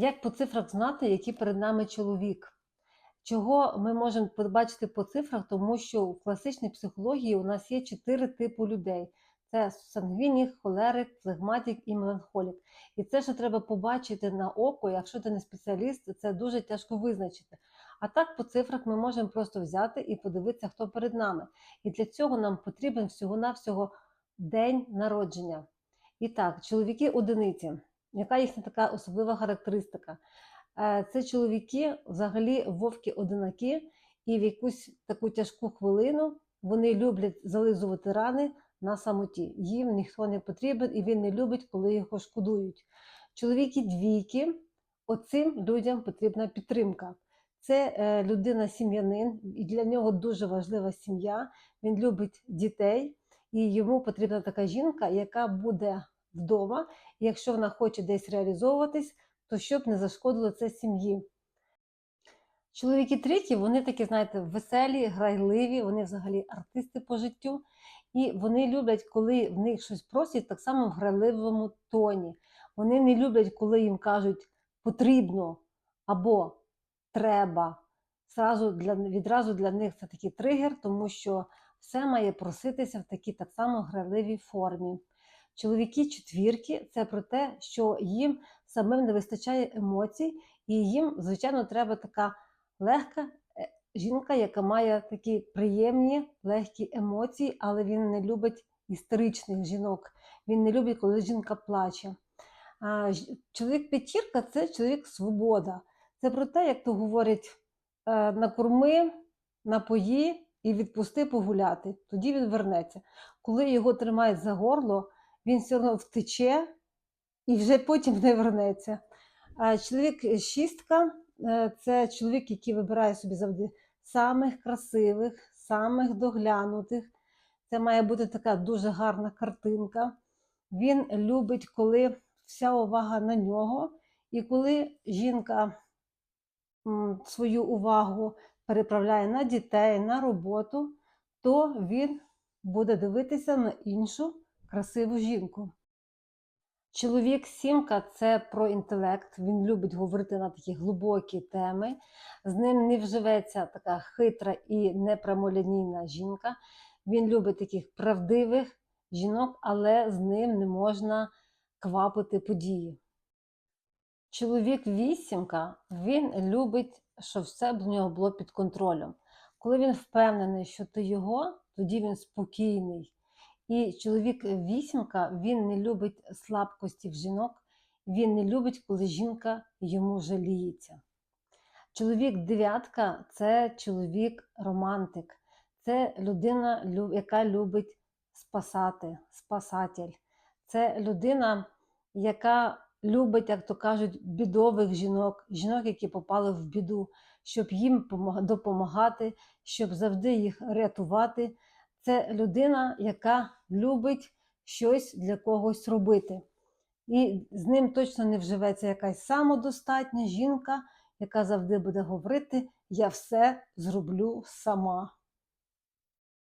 Як по цифрах знати, який перед нами чоловік? Чого ми можемо побачити по цифрах? Тому що в класичній психології у нас є чотири типи людей: це сангвінік, холерик, флегматик і меланхолік. І це, що треба побачити на око, якщо ти не спеціаліст, це дуже тяжко визначити. А так по цифрах ми можемо просто взяти і подивитися, хто перед нами. І для цього нам потрібен всього-навсього день народження. І так, чоловіки одиниці. Яка їхня така особлива характеристика? Е, Це чоловіки, взагалі, вовки одинаки, і в якусь таку тяжку хвилину вони люблять зализувати рани на самоті. Їм ніхто не потрібен, і він не любить, коли його шкодують. Чоловіки двійки, оцим людям потрібна підтримка. Це е, людина-сім'янин, і для нього дуже важлива сім'я. Він любить дітей, і йому потрібна така жінка, яка буде вдома. Якщо вона хоче десь реалізовуватись, то щоб не зашкодило це сім'ї. Чоловіки треті, вони такі, знаєте, веселі, грайливі, вони взагалі артисти по життю. І вони люблять, коли в них щось просять, так само в грайливому тоні. Вони не люблять, коли їм кажуть потрібно або треба. Зразу для, відразу для них це такий тригер, тому що все має проситися в такій так само грайливій формі. Чоловіки четвірки це про те, що їм самим не вистачає емоцій, і їм, звичайно, треба така легка е, жінка, яка має такі приємні, легкі емоції, але він не любить істеричних жінок. Він не любить, коли жінка плаче. Чоловік п'ятірка це чоловік свобода. Це про те, як то говорять, е, накорми, напої і відпусти погуляти. Тоді він вернеться. Коли його тримають за горло, він все одно втече і вже потім не вернеться. Чоловік шістка е, це чоловік, який вибирає собі завжди самих красивих, самих доглянутих. Це має бути така дуже гарна картинка. Він любить, коли вся увага на нього, і коли жінка свою увагу переправляє на дітей, на роботу, то він буде дивитися на іншу красиву жінку. Чоловік сімка це про інтелект. Він любить говорити на такі глибокі теми. З ним не вживеться така хитра і непрямолінійна жінка. Він любить таких правдивих жінок, але з ним не можна квапити події. Чоловік вісімка, він любить, щоб все в нього було під контролем. Коли він впевнений, що ти його, тоді він спокійний. І чоловік вісімка він не любить слабкості в жінок, він не любить, коли жінка йому жаліється. Чоловік дев'ятка це чоловік романтик, це людина, яка любить спасати, спасатель. Це людина, яка любить, як то кажуть, бідових жінок, жінок, які попали в біду, щоб їм допомагати, щоб завжди їх рятувати. Це людина, яка любить щось для когось робити. І з ним точно не вживеться якась самодостатня жінка, яка завжди буде говорити: Я все зроблю сама.